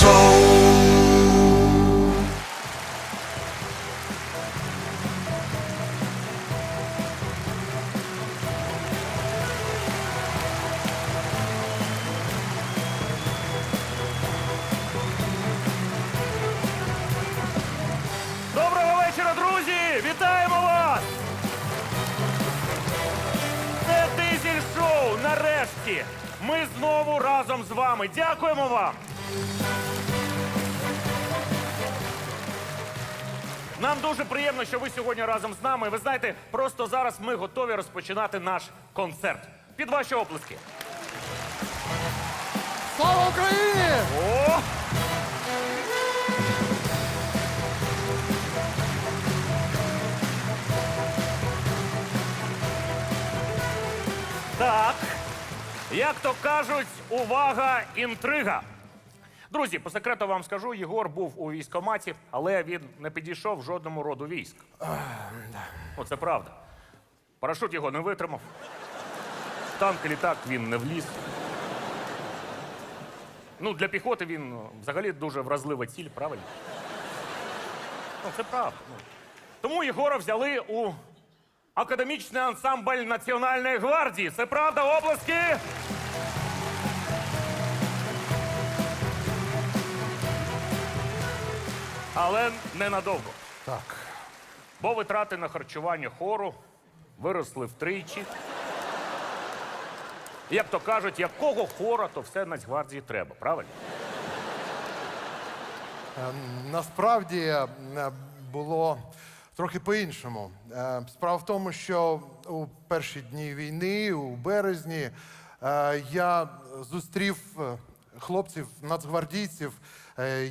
шоу. Доброго вечора, друзі! Вітаємо вас! Це Дизель Шоу. Нарешті. Ми знову разом з вами. Дякуємо вам. Нам дуже приємно, що ви сьогодні разом з нами. Ви знаєте, просто зараз ми готові розпочинати наш концерт. Під ваші оплески. Слава Україні! О! Так. Як то кажуть, увага, інтрига. Друзі, по секрету вам скажу, Єгор був у військкоматі, але він не підійшов жодному роду військ. Оце правда. Парашут його не витримав. В танк і літак він не вліз. Ну, для піхоти він ну, взагалі дуже вразлива ціль, правильно? Ну, це правда. Ну. Тому Єгора взяли у академічний ансамбль Національної гвардії. Це правда, обласки? Але ненадовго. Так, Бо витрати на харчування хору виросли втричі. Як то кажуть, якого хора, то все Нацгвардії треба, правильно? е, насправді е, було трохи по-іншому. Е, Справа в тому, що у перші дні війни, у березні, е, я зустрів е, хлопців, нацгвардійців,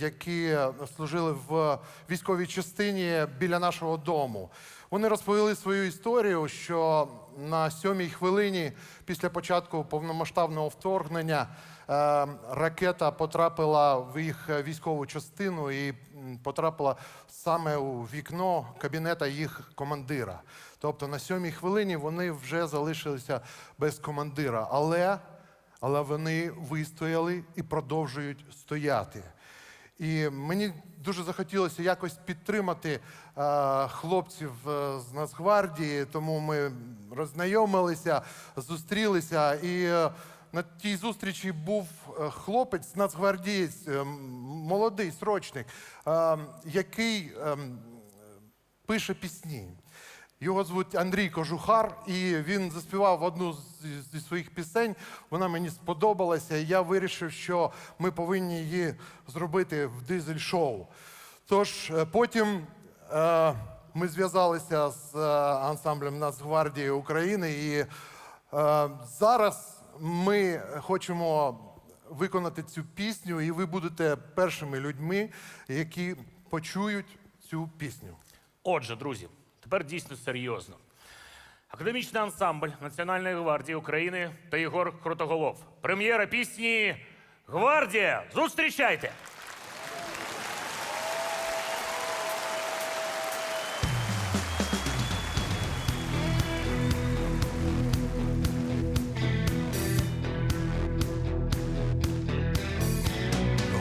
які служили в військовій частині біля нашого дому. Вони розповіли свою історію, що на сьомій хвилині після початку повномасштабного вторгнення е, ракета потрапила в їх е, військову частину і потрапила саме у вікно кабінета їх командира. Тобто на сьомій хвилині вони вже залишилися без командира. Але, але вони вистояли і продовжують стояти. І мені дуже захотілося якось підтримати е, хлопців е, з Нацгвардії, тому ми роззнайомилися, зустрілися. І е, на тій зустрічі був е, хлопець, нацгвардієць, е, молодий срочник, е, який е, пише пісні. Його звуть Андрій Кожухар, і він заспівав одну зі своїх пісень. Вона мені сподобалася, і я вирішив, що ми повинні її зробити в дизель-шоу. Тож е, потім е, ми зв'язалися з е, ансамблем Нацгвардії України, і е, зараз ми хочемо виконати цю пісню, і ви будете першими людьми, які почують цю пісню. Отже, друзі, тепер дійсно серйозно. Академічний ансамбль Національної гвардії України та Єгор Крутоголов. Прем'єра пісні Гвардія! Зустрічайте!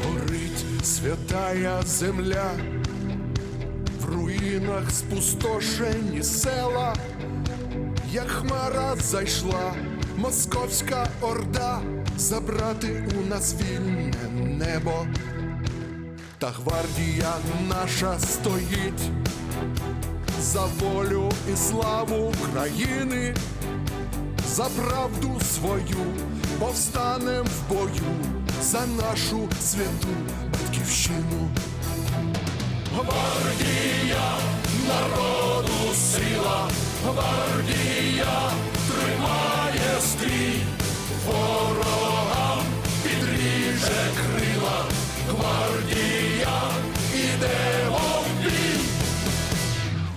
Горить святая земля, руїнах спустошені села, як хмара зайшла московська орда, забрати у нас вільне небо. Та гвардія наша стоїть за волю і славу країни за правду свою повстанем в бою за нашу святу батьківщину. Гвардія народу сила, гвардія тримає стрій, ворогам підріже крила, гвардія іде в.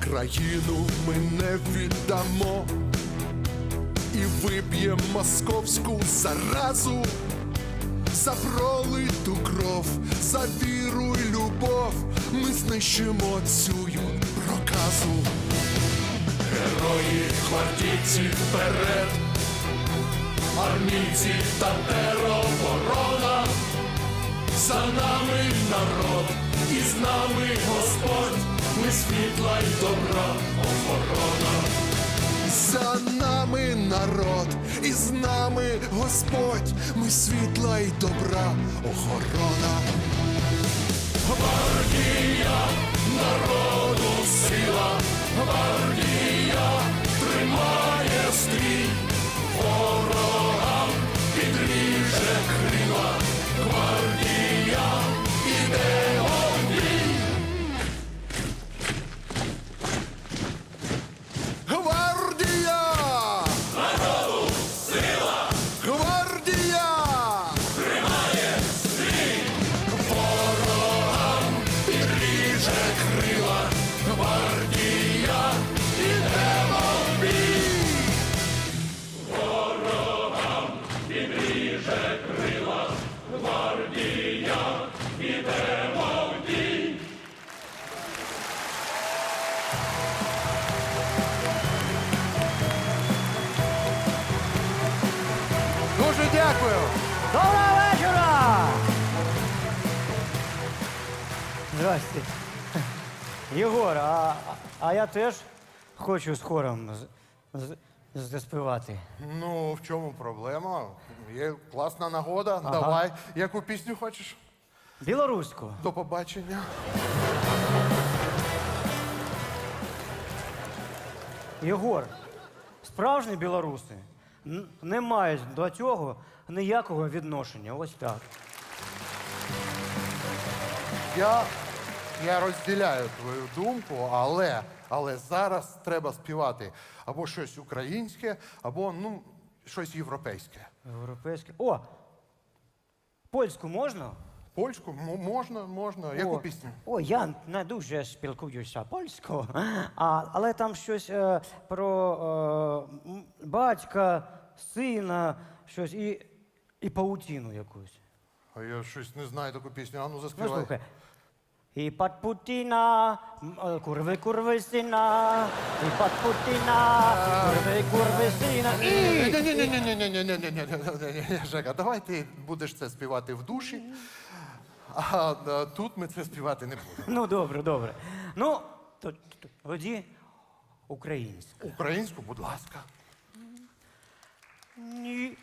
Країну ми не віддамо і вип'єм московську заразу за пролиту кров, за віру й любов. Ми знищимо цю проказу. Герої гвардійці вперед, армійці та тероборона. За нами народ, і з нами Господь, ми світла й добра охорона. За нами народ, і з нами Господь, ми світла і добра охорона. Гвардія народу сила, гвардія тримає стрій, ворогам Дуже дякую. Доброго вечора! Здрасте. Єгор, а, а я теж хочу з хором з, з, заспівати. Ну, в чому проблема? Є класна нагода. Давай. Яку пісню хочеш? Білоруську. До побачення. Єгор, справжні білоруси н- не мають до цього ніякого відношення. Ось так. Я, я розділяю твою думку, але, але зараз треба співати або щось українське, або ну, щось європейське. Європейське. О! Польську можна? Польську М- можна, можна. Яку пісню? О, я не дуже спілкуюся польською, а, але там щось е, про е, м, батька, сина, щось і, і паутіну якусь. А я щось не знаю таку пісню. А ну Ну, заспівай. слухай. І пад Путіна, м, е, курви, курви, сина, і пад Путіна, курви, курви, сина, і... Ні-ні-ні-ні-ні-ні-ні-ні-ні-ні-ні, А тут ми це співати не будемо. Ну, добре, добре. Ну, то- то- тоді українська. Українську, будь ласка. Ні.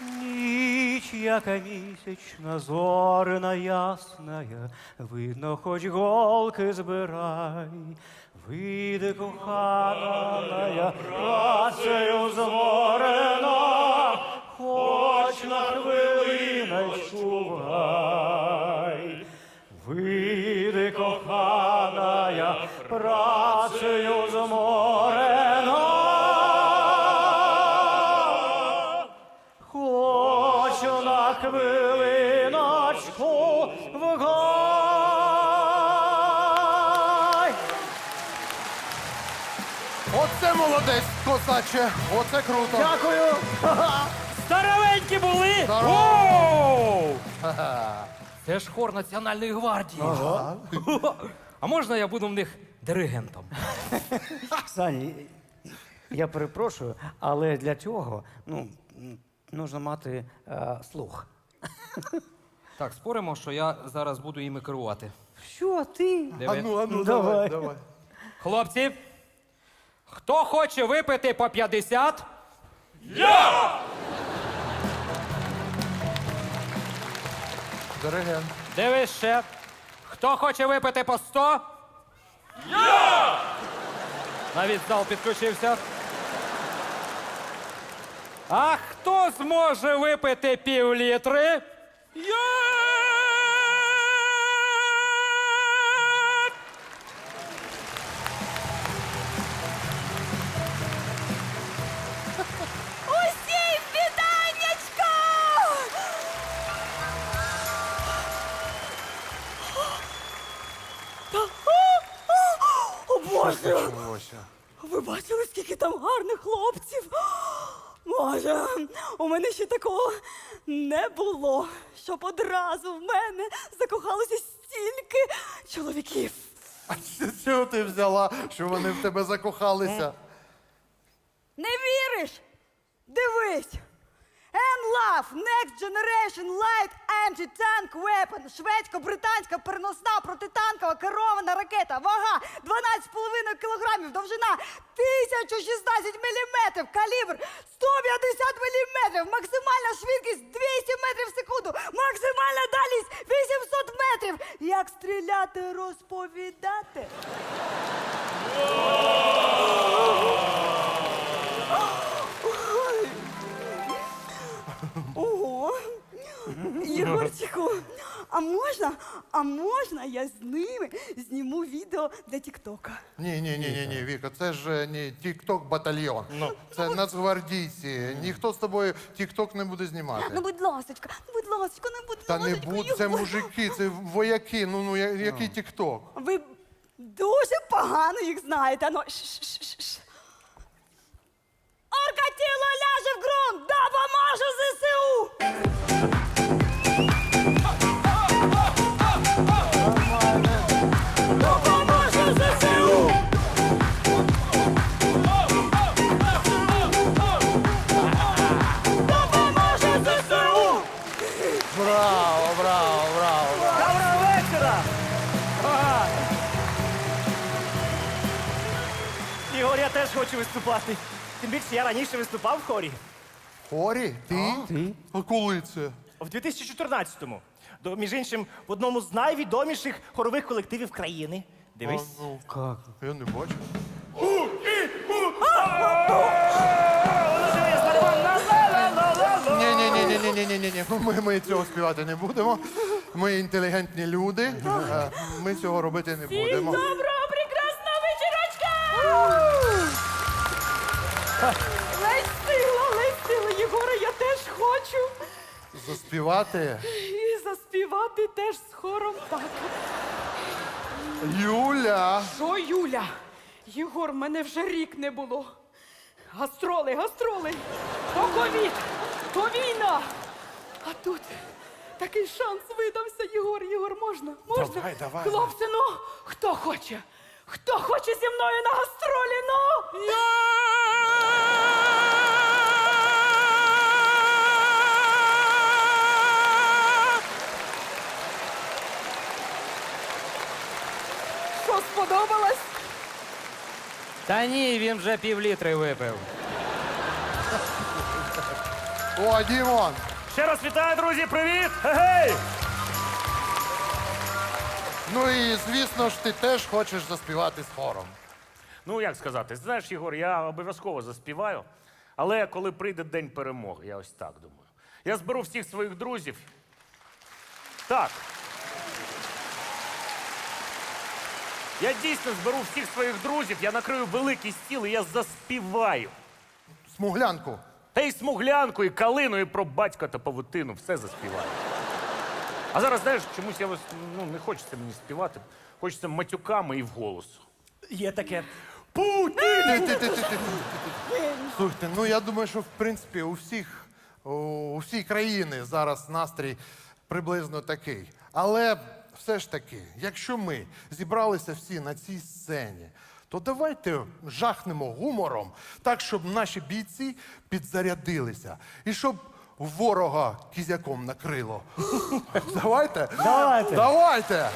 Ніч, яка місячна, зорна ясная, видно, хоч голки збирай, вийде кохана, працею зморена, хоч на хвилиночку гай. Вийди, коханая, працею зморена. Хвилиночку в гай. Оце молодець, козаче, оце круто. Дякую. Здоровенькі були! Здорово. Це ж хор Національної гвардії. А можна я буду в них диригентом? Сані, я перепрошую, але для цього ну, нужно мати е, слух. Так, споримо, що я зараз буду іми керувати. Що ти? Диви. ну, а ну, Давай. давай. Хлопці, хто хоче випити по 50? Диригент. Дивись ще. Хто хоче випити по 100? Я! Навіть зал підключився. А хто зможе випити Усім вітаннячко! О Боже! Почалося. Ви бачили, скільки там гарних хлопців? Боже, у мене ще такого не було, щоб одразу в мене закохалося стільки чоловіків. А з чого ти взяла, що вони в тебе закохалися? Не віриш? Дивись, Love Next Generation Light Anti-Tank Weapon. Шведсько-британська переносна протитанкова керована ракета. Вага 12,5 кілограмів, довжина 1016 міліметрів, калібр 150 міліметрів, максимальна швидкість 200 метрів в секунду, максимальна дальність 800 метрів. Як стріляти, розповідати? Єгорчику, а можна, а можна я з ними зніму відео для Тіктока? Ні, ні, ні, ні, ні, Віка, це ж не тік-ток батальйон. Це нацгвардійці. Ніхто з тобою тік-ток не буде знімати. Ну, будь ласочка, ну, будь ласочка, ну, будь Та не ласочка, буде, це Єгор. мужики, це вояки. Ну ну я- який тік-ток? Ви дуже погано їх знаєте. Ну, ш-ш-ш-ш. Оркатіло ляже в ґрунт, допоможе ЗСУ! хочу виступати. Тим більше я раніше виступав в хорі. Хорі? Ти? Ти? А коли це? В 2014-му. До, між іншим, в одному з найвідоміших хорових колективів країни. Дивись. А, ну, Как? Я не бачу. Ні, ні, ні, ні, ні, ні, ні. Ми, ми цього співати не будемо. Ми інтелігентні люди. Е, ми цього робити не будемо. Добро! Ледь стигла, ледь стигла. Єгора, я теж хочу. Заспівати. І заспівати теж з хором так. Юля. Що, Юля? Єгор, мене вже рік не було. Гастроли, гастроли. То ковід, то війна. А тут такий шанс видався, Єгор. Єгор, можна? Можна? Давай, давай. Хлопці, ну, хто хоче? Хто хоче зі мною на гастролі? Ну? Що ні, він вже півлітри випив. О, Дімон. Ще раз вітаю, друзі! Привіт! Гей! Ну і звісно ж, ти теж хочеш заспівати з хором. Ну, як сказати, знаєш, Єгор, я обов'язково заспіваю, але коли прийде день перемоги, я ось так думаю. Я зберу всіх своїх друзів. Так. Я дійсно зберу всіх своїх друзів, я накрию великий стіл і я заспіваю. Смуглянку. Та й смуглянку, і калину, і про батька та павутину, все заспіваю. А зараз, знаєш, чомусь я ось, ну, не хочеться мені співати, хочеться матюками і вголос. Є таке. Ти, ти, ти, ти, ти, ти. Слухайте, ну я думаю, що в принципі у всіх у, у всій країни зараз настрій приблизно такий. Але все ж таки, якщо ми зібралися всі на цій сцені, то давайте жахнемо гумором так, щоб наші бійці підзарядилися і щоб ворога кізяком накрило. Давайте. Давайте. Давайте.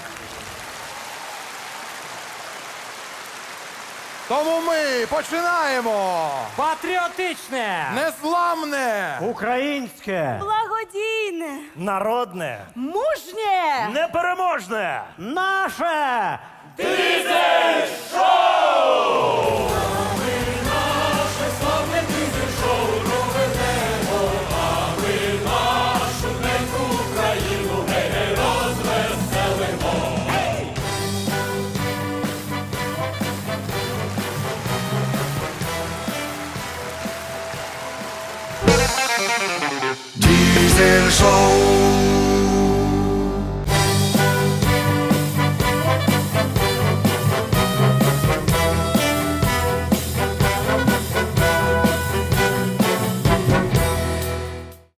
Тому ми починаємо! Патріотичне! Незламне! Українське! Благодійне! Народне! Мужнє! Непереможне! Наше! Дизель шоу!